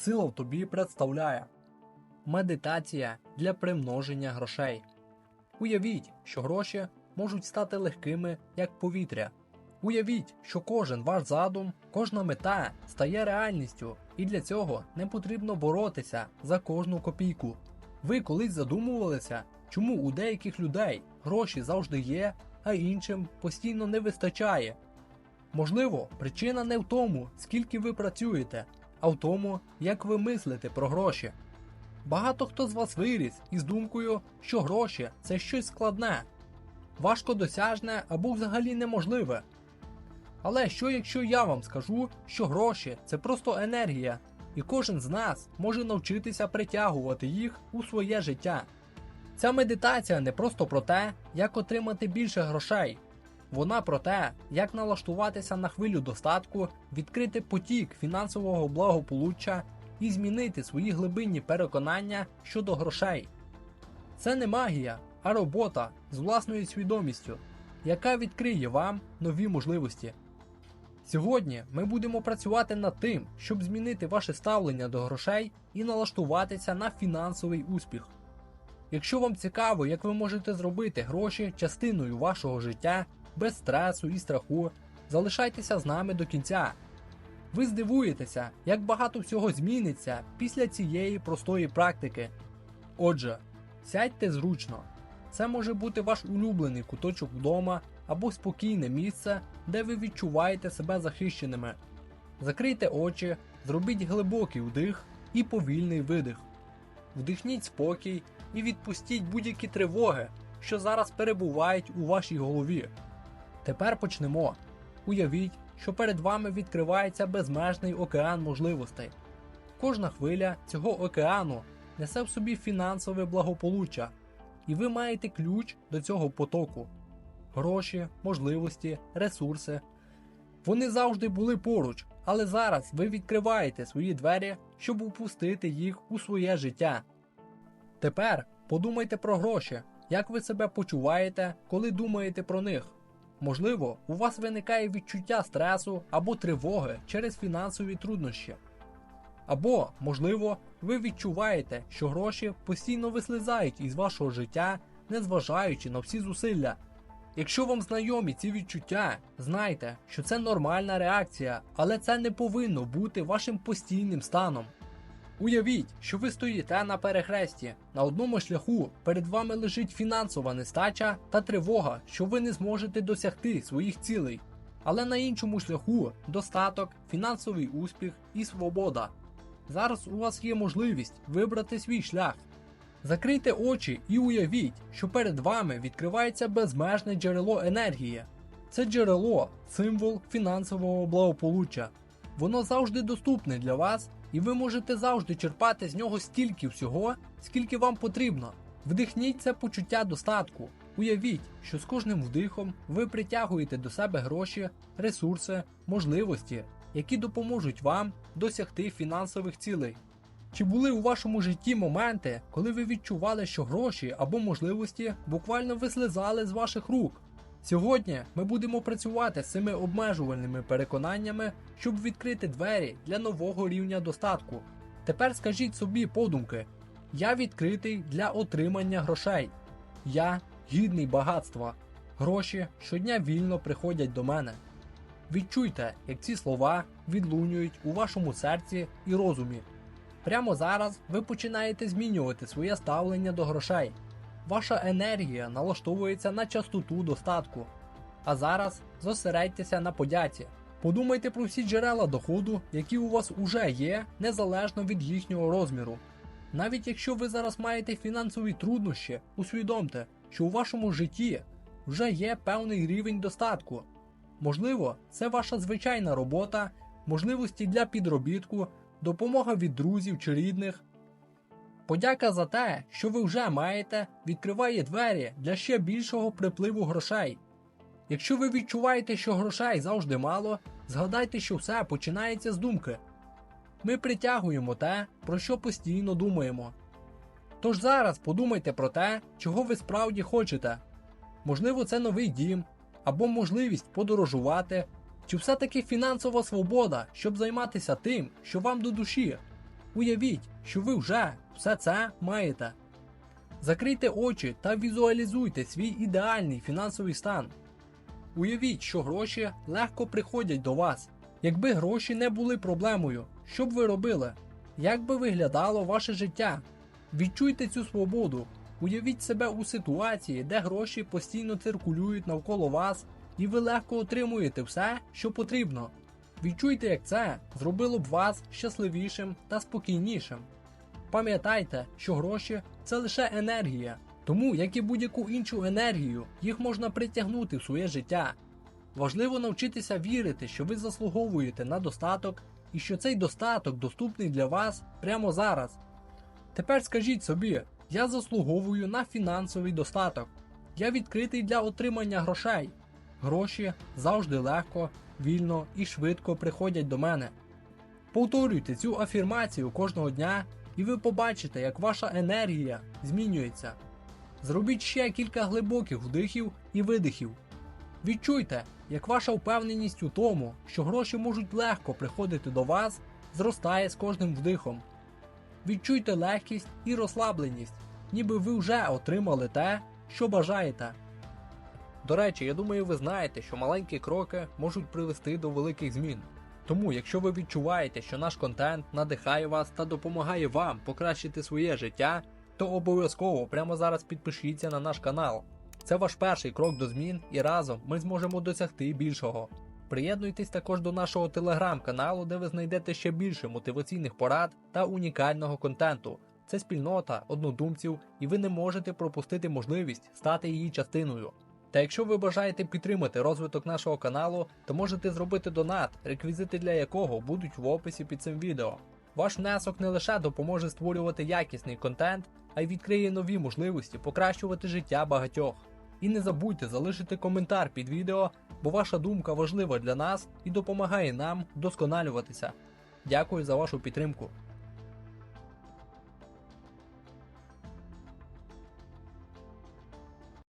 сила в тобі представляє. Медитація для примноження грошей. Уявіть, що гроші можуть стати легкими, як повітря. Уявіть, що кожен ваш задум, кожна мета стає реальністю, і для цього не потрібно боротися за кожну копійку. Ви колись задумувалися, чому у деяких людей гроші завжди є, а іншим постійно не вистачає. Можливо, причина не в тому, скільки ви працюєте, а в тому, як ви мислите про гроші. Багато хто з вас виріс із думкою, що гроші це щось складне, важкодосяжне або взагалі неможливе. Але що якщо я вам скажу, що гроші це просто енергія, і кожен з нас може навчитися притягувати їх у своє життя? Ця медитація не просто про те, як отримати більше грошей. Вона про те, як налаштуватися на хвилю достатку, відкрити потік фінансового благополуччя і змінити свої глибинні переконання щодо грошей. Це не магія, а робота з власною свідомістю, яка відкриє вам нові можливості. Сьогодні ми будемо працювати над тим, щоб змінити ваше ставлення до грошей і налаштуватися на фінансовий успіх. Якщо вам цікаво, як ви можете зробити гроші частиною вашого життя без стресу і страху, залишайтеся з нами до кінця. Ви здивуєтеся, як багато всього зміниться після цієї простої практики. Отже, сядьте зручно. Це може бути ваш улюблений куточок вдома або спокійне місце, де ви відчуваєте себе захищеними. Закрийте очі, зробіть глибокий вдих і повільний видих. Вдихніть спокій і відпустіть будь-які тривоги, що зараз перебувають у вашій голові. Тепер почнемо. Уявіть, що перед вами відкривається безмежний океан можливостей. Кожна хвиля цього океану несе в собі фінансове благополуччя, і ви маєте ключ до цього потоку. Гроші, можливості, ресурси. Вони завжди були поруч, але зараз ви відкриваєте свої двері, щоб упустити їх у своє життя. Тепер подумайте про гроші, як ви себе почуваєте, коли думаєте про них. Можливо, у вас виникає відчуття стресу або тривоги через фінансові труднощі. Або, можливо, ви відчуваєте, що гроші постійно вислизають із вашого життя, незважаючи на всі зусилля. Якщо вам знайомі ці відчуття, знайте, що це нормальна реакція, але це не повинно бути вашим постійним станом. Уявіть, що ви стоїте на перехресті. На одному шляху перед вами лежить фінансова нестача та тривога, що ви не зможете досягти своїх цілей. Але на іншому шляху достаток, фінансовий успіх і свобода. Зараз у вас є можливість вибрати свій шлях. Закрийте очі і уявіть, що перед вами відкривається безмежне джерело енергії. Це джерело символ фінансового благополуччя. Воно завжди доступне для вас, і ви можете завжди черпати з нього стільки всього, скільки вам потрібно. Вдихніть це почуття достатку. Уявіть, що з кожним вдихом ви притягуєте до себе гроші, ресурси, можливості, які допоможуть вам досягти фінансових цілей. Чи були у вашому житті моменти, коли ви відчували, що гроші або можливості буквально вислизали з ваших рук? Сьогодні ми будемо працювати з цими обмежувальними переконаннями, щоб відкрити двері для нового рівня достатку. Тепер скажіть собі подумки: я відкритий для отримання грошей. Я гідний багатства. Гроші щодня вільно приходять до мене. Відчуйте, як ці слова відлунюють у вашому серці і розумі. Прямо зараз ви починаєте змінювати своє ставлення до грошей. Ваша енергія налаштовується на частоту достатку. А зараз зосередьтеся на подяці. Подумайте про всі джерела доходу, які у вас уже є, незалежно від їхнього розміру. Навіть якщо ви зараз маєте фінансові труднощі, усвідомте, що у вашому житті вже є певний рівень достатку. Можливо, це ваша звичайна робота, можливості для підробітку, допомога від друзів чи рідних. Подяка за те, що ви вже маєте, відкриває двері для ще більшого припливу грошей. Якщо ви відчуваєте, що грошей завжди мало, згадайте, що все починається з думки. Ми притягуємо те, про що постійно думаємо. Тож зараз подумайте про те, чого ви справді хочете. Можливо, це новий дім, або можливість подорожувати, чи все-таки фінансова свобода, щоб займатися тим, що вам до душі. Уявіть, що ви вже все це маєте. Закрийте очі та візуалізуйте свій ідеальний фінансовий стан. Уявіть, що гроші легко приходять до вас. Якби гроші не були проблемою, що б ви робили? Як би виглядало ваше життя? Відчуйте цю свободу. Уявіть себе у ситуації, де гроші постійно циркулюють навколо вас, і ви легко отримуєте все, що потрібно. Відчуйте, як це зробило б вас щасливішим та спокійнішим. Пам'ятайте, що гроші це лише енергія, тому, як і будь-яку іншу енергію, їх можна притягнути в своє життя. Важливо навчитися вірити, що ви заслуговуєте на достаток і що цей достаток доступний для вас прямо зараз. Тепер скажіть собі, я заслуговую на фінансовий достаток. Я відкритий для отримання грошей. Гроші завжди легко, вільно і швидко приходять до мене. Повторюйте цю афірмацію кожного дня, і ви побачите, як ваша енергія змінюється. Зробіть ще кілька глибоких вдихів і видихів. Відчуйте, як ваша впевненість у тому, що гроші можуть легко приходити до вас, зростає з кожним вдихом. Відчуйте легкість і розслабленість, ніби ви вже отримали те, що бажаєте. До речі, я думаю, ви знаєте, що маленькі кроки можуть привести до великих змін. Тому, якщо ви відчуваєте, що наш контент надихає вас та допомагає вам покращити своє життя, то обов'язково прямо зараз підпишіться на наш канал. Це ваш перший крок до змін, і разом ми зможемо досягти більшого. Приєднуйтесь також до нашого телеграм-каналу, де ви знайдете ще більше мотиваційних порад та унікального контенту. Це спільнота однодумців, і ви не можете пропустити можливість стати її частиною. Та якщо ви бажаєте підтримати розвиток нашого каналу, то можете зробити донат, реквізити для якого будуть в описі під цим відео. Ваш внесок не лише допоможе створювати якісний контент, а й відкриє нові можливості покращувати життя багатьох. І не забудьте залишити коментар під відео, бо ваша думка важлива для нас і допомагає нам вдосконалюватися. Дякую за вашу підтримку.